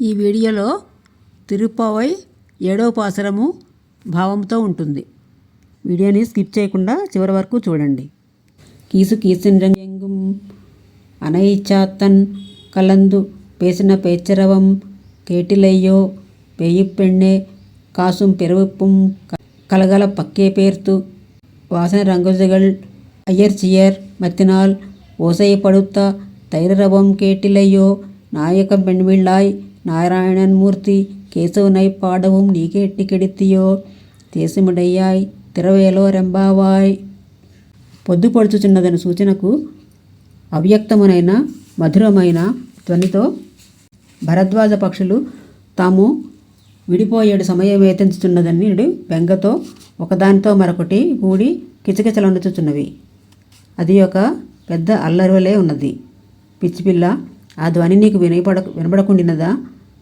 ఈ వీడియోలో తిరుపవై ఏడవ పాసరము భావంతో ఉంటుంది. వీడియోని స్కిప్ చేయకుండా చివరి వరకు చూడండి. కీసు కీసిన్ రంగెంగుం అనైచాతన్ కలందు పేసిన పేచరవం కేటిలయ్యో పెయ్యి పెಣ್ಣే కాసుం పెరువుప్పుం కలగల పక్కే పేర్తు వాసన రంగజగల్ అయ్యర్ చియర్ మత్తినాల్ ఓసై పడుత తైరవం కేటిలయ్యో నాయకం పెణ్మిళ్ళాయ్ நாராயணன் மூர்த்தி கேசவனை பாடவும் நீ கேட்டு கெடுத்தியோ தேசமுடையாய் రెంబావాయ్ పొద్దుపడుచుచున్నదని సూచనకు అవ్యక్తమునైన మధురమైన ధ్వనితో భరద్వాజ పక్షులు తాము విడిపోయేడు సమయం వేతించుతున్నదని నేడు బెంగతో ఒకదానితో మరొకటి కూడి కిచకిచలనుచుచున్నవి అది ఒక పెద్ద అల్లరువలే ఉన్నది పిచ్చిపిల్ల ఆ ధ్వని నీకు వినపడ వినపడకుండినదా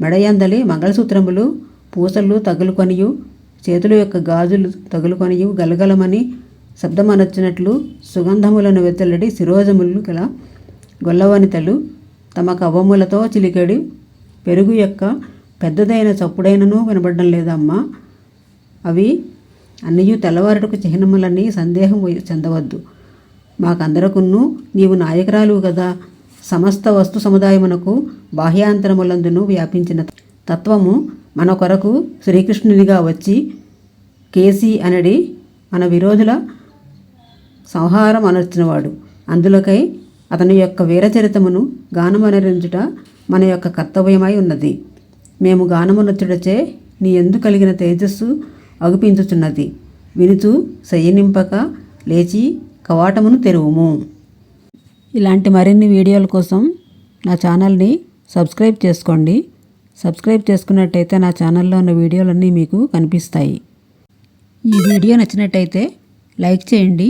మెడయందలి మంగళసూత్రములు పూసలు తగులుకొనియు చేతుల యొక్క గాజులు తగులుకొనియు గలగలమని శబ్దమనొచ్చినట్లు సుగంధములను వెత్తలడి శిరోజములు గల గొల్లవనితలు తమ కవ్వములతో చిలికడి పెరుగు యొక్క పెద్దదైన చప్పుడైనను వినబడడం లేదమ్మా. అవి అన్నయ్య తెల్లవారుటకు చిహ్నములని సందేహం చెందవద్దు. మాకందరకును నీవు నాయకురాలు కదా సమస్త వస్తు సముదాయమునకు బాహ్యాంతరములందును వ్యాపించిన తత్వము మన కొరకు శ్రీకృష్ణునిగా వచ్చి కేసీ అనడి మన విరోధుల సంహారం అనర్చినవాడు. అందులోకై అతని యొక్క వీరచరితమును గానమనరించుట మన యొక్క కర్తవ్యమై ఉన్నది. మేము గానమునొచ్చుడచే నీ ఎందు కలిగిన తేజస్సు అగుపించుచున్నది. వినుచు శయనింపక లేచి కవాటమును తెరువుము. ఇలాంటి మరిన్ని వీడియోల కోసం నా ఛానల్ని సబ్స్క్రైబ్ చేసుకోండి. సబ్స్క్రైబ్ చేసుకున్నట్టయితే నా ఛానల్లో ఉన్న వీడియోలన్నీ మీకు కనిపిస్తాయి. ఈ వీడియో నచ్చినట్టయితే లైక్ చేయండి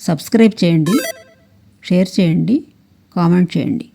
సబ్స్క్రైబ్ చేయండి షేర్ చేయండి కామెంట్ చేయండి.